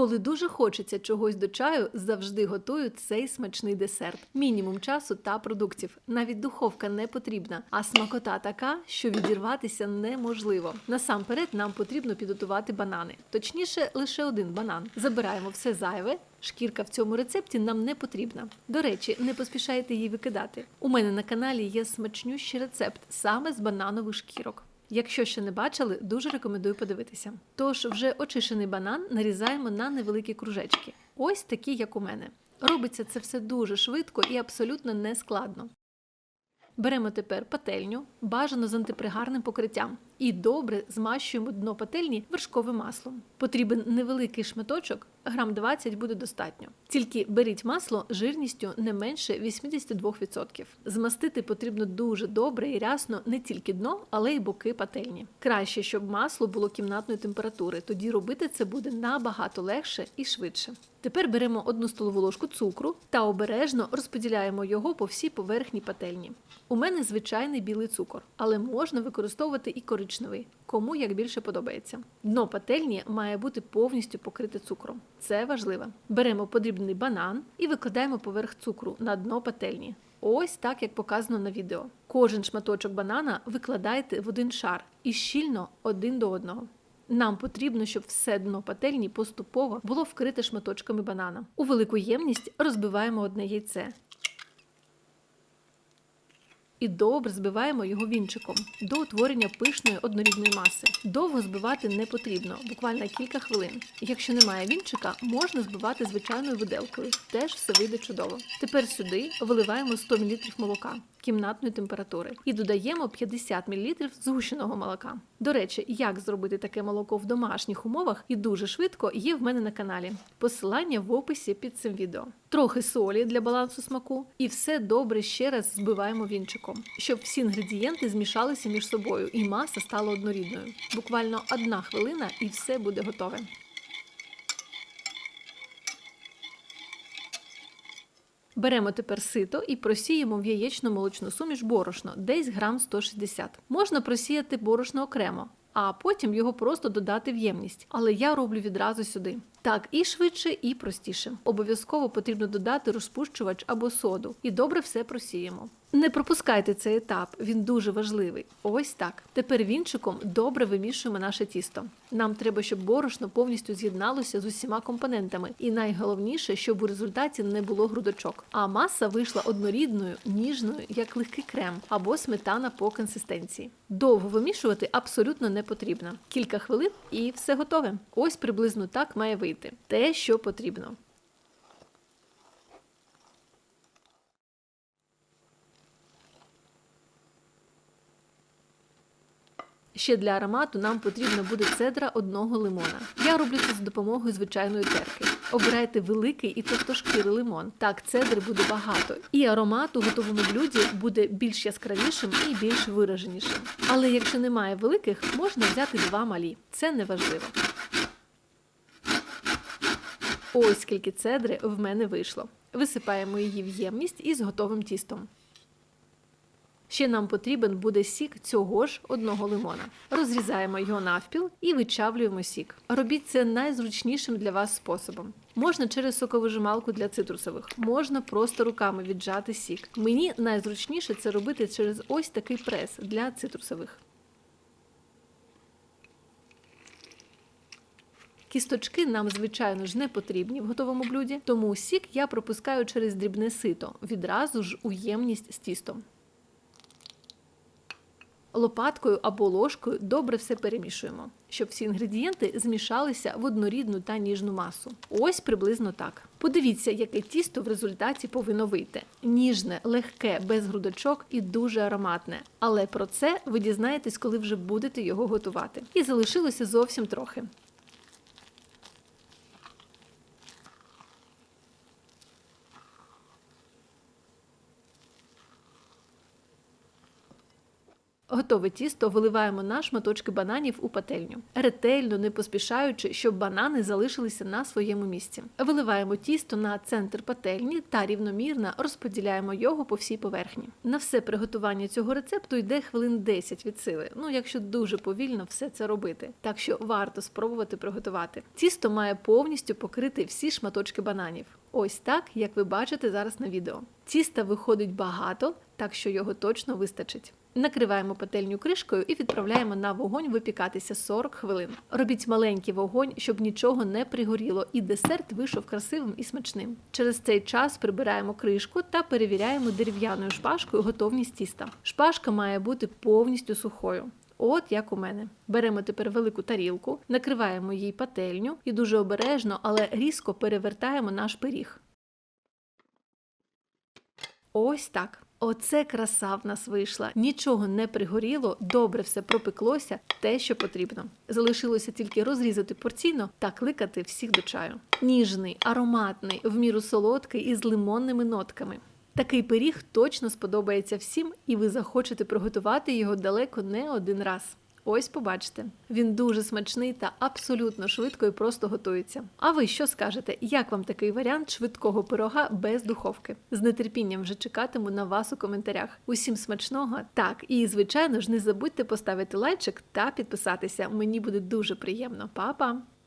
Коли дуже хочеться чогось до чаю, завжди готую цей смачний десерт. Мінімум часу та продуктів. Навіть духовка не потрібна, а смакота така, що відірватися неможливо. Насамперед нам потрібно підготувати банани, точніше, лише один банан. Забираємо все зайве. Шкірка в цьому рецепті нам не потрібна. До речі, не поспішайте її викидати. У мене на каналі є смачнющий рецепт саме з бананових шкірок. Якщо ще не бачили, дуже рекомендую подивитися. Тож вже очищений банан нарізаємо на невеликі кружечки. Ось такі, як у мене. Робиться це все дуже швидко і абсолютно не складно. Беремо тепер пательню, бажано з антипригарним покриттям, і добре змащуємо дно пательні вершковим маслом. Потрібен невеликий шматочок, грам 20 буде достатньо. Тільки беріть масло жирністю не менше 82%. Змастити потрібно дуже добре і рясно не тільки дно, але й боки пательні. Краще, щоб масло було кімнатної температури, тоді робити це буде набагато легше і швидше. Тепер беремо одну столову ложку цукру та обережно розподіляємо його по всій поверхні пательні. У мене звичайний білий цукор, але можна використовувати і коричневий, кому як більше подобається. Дно пательні має бути повністю покрите цукром. Це важливо. Беремо подрібний банан і викладаємо поверх цукру на дно пательні. Ось так, як показано на відео. Кожен шматочок банана викладайте в один шар і щільно один до одного. Нам потрібно, щоб все дно пательні поступово було вкрите шматочками банана. У велику ємність розбиваємо одне яйце. І добре збиваємо його вінчиком до утворення пишної однорідної маси. Довго збивати не потрібно, буквально кілька хвилин. Якщо немає вінчика, можна збивати звичайною виделкою. Теж все вийде чудово. Тепер сюди виливаємо 100 мл молока кімнатної температури і додаємо 50 мл згущеного молока. До речі, як зробити таке молоко в домашніх умовах і дуже швидко є в мене на каналі. Посилання в описі під цим відео. Трохи солі для балансу смаку, і все добре ще раз збиваємо вінчиком, щоб всі інгредієнти змішалися між собою і маса стала однорідною. Буквально одна хвилина, і все буде готове. Беремо тепер сито і просіємо в яєчно-молочну суміш борошно, десь грам 160. Можна просіяти борошно окремо, а потім його просто додати в ємність. Але я роблю відразу сюди. Так і швидше, і простіше. Обов'язково потрібно додати розпущувач або соду і добре все просіємо. Не пропускайте цей етап, він дуже важливий. Ось так. Тепер вінчиком добре вимішуємо наше тісто. Нам треба, щоб борошно повністю з'єдналося з усіма компонентами, і найголовніше, щоб у результаті не було грудочок. А маса вийшла однорідною, ніжною, як легкий крем або сметана по консистенції. Довго вимішувати абсолютно не потрібно. Кілька хвилин і все готове. Ось приблизно так має вийти. Те, що потрібно. Ще для аромату нам потрібна буде цедра одного лимона. Я роблю це з допомогою звичайної терки. Обирайте великий і товстошкірий лимон. Так, цедри буде багато. І аромат у готовому блюді буде більш яскравішим і більш вираженішим. Але якщо немає великих, можна взяти два малі. Це не важливо. Ось скільки цедри в мене вийшло. Висипаємо її в ємність із готовим тістом. Ще нам потрібен буде сік цього ж одного лимона. Розрізаємо його навпіл і вичавлюємо сік. Робіть це найзручнішим для вас способом. Можна через соковижималку для цитрусових, можна просто руками віджати сік. Мені найзручніше це робити через ось такий прес для цитрусових. Кісточки нам, звичайно ж, не потрібні в готовому блюді, тому сік я пропускаю через дрібне сито, відразу ж у ємність з тістом. Лопаткою або ложкою добре все перемішуємо, щоб всі інгредієнти змішалися в однорідну та ніжну масу. Ось приблизно так. Подивіться, яке тісто в результаті повинно вийти: ніжне, легке, без грудочок і дуже ароматне. Але про це ви дізнаєтесь, коли вже будете його готувати. І залишилося зовсім трохи. Готове тісто виливаємо на шматочки бананів у пательню. Ретельно, не поспішаючи, щоб банани залишилися на своєму місці. Виливаємо тісто на центр пательні та рівномірно розподіляємо його по всій поверхні. На все приготування цього рецепту йде хвилин 10 від сили. Ну, якщо дуже повільно все це робити. Так що варто спробувати приготувати. Тісто має повністю покрити всі шматочки бананів. Ось так, як ви бачите зараз на відео. Тіста виходить багато, так що його точно вистачить. Накриваємо пательню кришкою і відправляємо на вогонь випікатися 40 хвилин. Робіть маленький вогонь, щоб нічого не пригоріло, і десерт вийшов красивим і смачним. Через цей час прибираємо кришку та перевіряємо дерев'яною шпажкою готовність тіста. Шпажка має бути повністю сухою. От як у мене. Беремо тепер велику тарілку, накриваємо їй пательню і дуже обережно, але різко перевертаємо наш пиріг. Ось так. Оце краса в нас вийшла. Нічого не пригоріло, добре все пропеклося, те, що потрібно. Залишилося тільки розрізати порційно та кликати всіх до чаю. Ніжний, ароматний, в міру солодкий і з лимонними нотками. Такий пиріг точно сподобається всім, і ви захочете приготувати його далеко не один раз. Ось побачите, він дуже смачний та абсолютно швидко і просто готується. А ви що скажете? Як вам такий варіант швидкого пирога без духовки? З нетерпінням вже чекатиму на вас у коментарях. Усім смачного! Так, і звичайно ж не забудьте поставити лайчик та підписатися. Мені буде дуже приємно. Па-па!